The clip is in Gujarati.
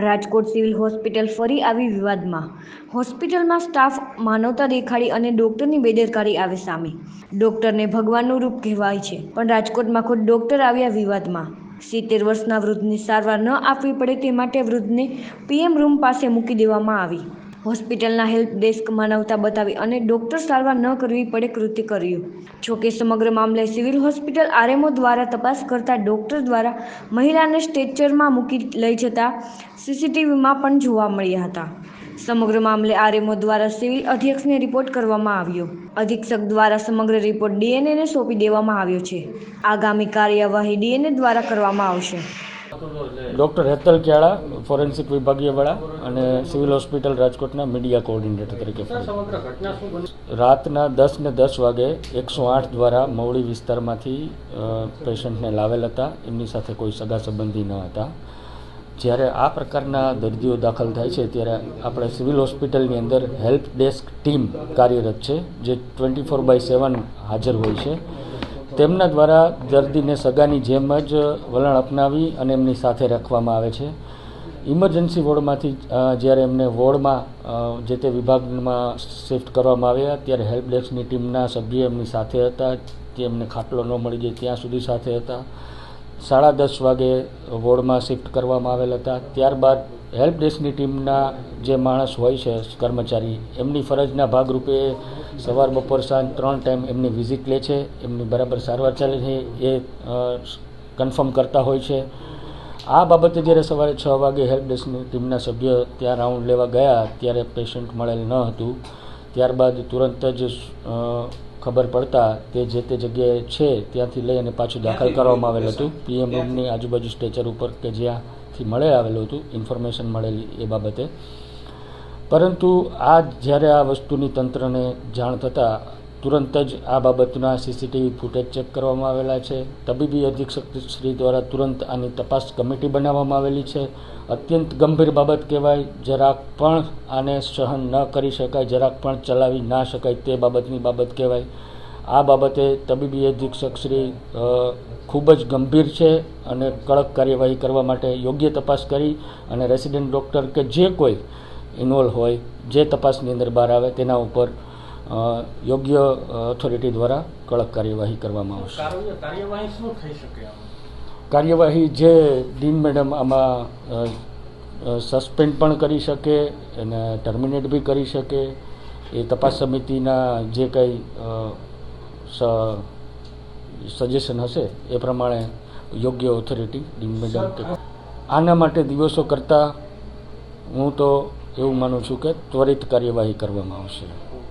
રાજકોટ સિવિલ હોસ્પિટલ ફરી આવી વિવાદમાં. હોસ્પિટલમાં સ્ટાફ માનવતા દેખાડી અને ડોક્ટરની બેદરકારી આવે સામે. ડોક્ટરને ભગવાનનું રૂપ કહેવાય છે, પણ રાજકોટમાં ખુદ ડોક્ટર આવ્યા વિવાદમાં. સિત્તેર વર્ષના વૃદ્ધને સારવાર ન આપવી પડે તે માટે વૃદ્ધને પીએમ રૂમ પાસે મૂકી દેવામાં આવી. હોસ્પિટલના હેલ્પ ડેસ્ક માનવતા બતાવી અને ડોક્ટર સારવાર ન કરવી પડે કૃત્ય કર્યું. જોકે સમગ્ર મામલે સિવિલ હોસ્પિટલ આરએમઓ દ્વારા તપાસ કરતા ડોક્ટર દ્વારા મહિલાને સ્ટેચરમાં મૂકી લઈ જતા સીસીટીવીમાં પણ જોવા મળ્યા હતા. સમગ્ર મામલે આરએમઓ દ્વારા સિવિલ અધ્યક્ષને રિપોર્ટ કરવામાં આવ્યો. અધિક્ષક દ્વારા સમગ્ર રિપોર્ટ ડીએનએને સોંપી દેવામાં આવ્યો છે. આગામી કાર્યવાહી ડીએનએ દ્વારા કરવામાં આવશે. ડૉક્ટર હેતલ ક્યાળા ફોરેન્સિક વિભાગીય વડા અને સિવિલ હોસ્પિટલ રાજકોટના મીડિયા કોઓર્ડિનેટર તરીકે રાતના દસ ને દસ વાગે એકસો આઠ દ્વારા મવડી વિસ્તારમાંથી પેશન્ટને લાવેલ હતા. એમની સાથે કોઈ સગા સંબંધી ન હતા. જ્યારે આ પ્રકારના દર્દીઓ દાખલ થાય છે ત્યારે આપણે સિવિલ હોસ્પિટલની અંદર હેલ્પ ડેસ્ક ટીમ કાર્યરત છે જે ટ્વેન્ટી ફોર બાય સેવન હાજર હોય છે. તેમના દ્વારા દર્દીને સગાની જેમ જ વલણ અપનાવી અને એમની સાથે રાખવામાં આવે છે. ઇમરજન્સી વોર્ડમાંથી જ્યારે એમને વોર્ડમાં જે તે વિભાગમાં શિફ્ટ કરવામાં આવ્યા, ત્યારે હેલ્પ ડેસ્કની ટીમના સભ્ય એમની સાથે હતા. તે એમને ખાટલો ન મળી જાય ત્યાં સુધી સાથે હતા. સાડા દસ વાગે વોર્ડમાં શિફ્ટ કરવામાં આવેલ હતા. ત્યારબાદ હેલ્પ ડેસ્કની ટીમના જે માણસ હોય છે, કર્મચારી, એમની ફરજના ભાગરૂપે સવાર બપોર સાંજ ત્રણ ટાઈમ એમની વિઝિટ લે છે. એમની બરાબર સારવાર ચાલે છે. એ કન્ફર્મ કરતા હોય છે. આ બાબતે જ્યારે સવારે છ વાગે હેલ્પ ડેસ્કની ટીમના સભ્ય ત્યાં રાઉન્ડ લેવા ગયા, ત્યારે પેશન્ટ મળેલ ન હતું. ત્યારબાદ તુરંત જ ખબર પડતા તે જે તે જગ્યાએ છે ત્યાંથી લઈ અને પાછું દાખલ કરવામાં આવેલ હતું. પીએમ રૂમની આજુબાજુ સ્ટેચર ઉપર કે જ્યાંથી મળે આવેલું હતું ઇન્ફોર્મેશન મળેલી એ બાબતે. પરંતુ આ જ્યારે આ વસ્તુની તંત્રને જાણ થતાં તુરંત જ આ બાબતના સીસીટીવી ફૂટેજ ચેક કરવામાં આવેલા છે. તબીબી અધિક્ષક શ્રી દ્વારા તુરંત આની તપાસ કમિટી બનાવવામાં આવેલી છે. અત્યંત ગંભીર બાબત કહેવાય, જરાક પણ આને સહન ન કરી શકાય, જરાક પણ ચલાવી ના શકાય તે બાબતની બાબત કહેવાય. આ બાબતે તબીબી અધિક્ષક શ્રી ખૂબ જ ગંભીર છે અને કડક કાર્યવાહી કરવા માટે યોગ્ય તપાસ કરી અને રેસિડેન્ટ ડૉક્ટર કે જે કોઈ ઇન્વોલ્વ હોય, જે તપાસની અંદર બહાર આવે તેના ઉપર યોગ્ય ઓથોરિટી દ્વારા કડક કાર્યવાહી કરવામાં આવશે. કાર્યવાહી શું થઈ શકે કાર્યવાહી જે ડીન મેડમ આમાં સસ્પેન્ડ પણ કરી શકે અને ટર્મિનેટ બી કરી શકે. એ તપાસ સમિતિના જે કંઈ સજેશન હશે એ પ્રમાણે યોગ્ય ઓથોરિટી ડીન મેડમ આના માટે દિવસો કરતાં હું તો એવું માનું છું કે ત્વરિત કાર્યવાહી કરવામાં આવશે.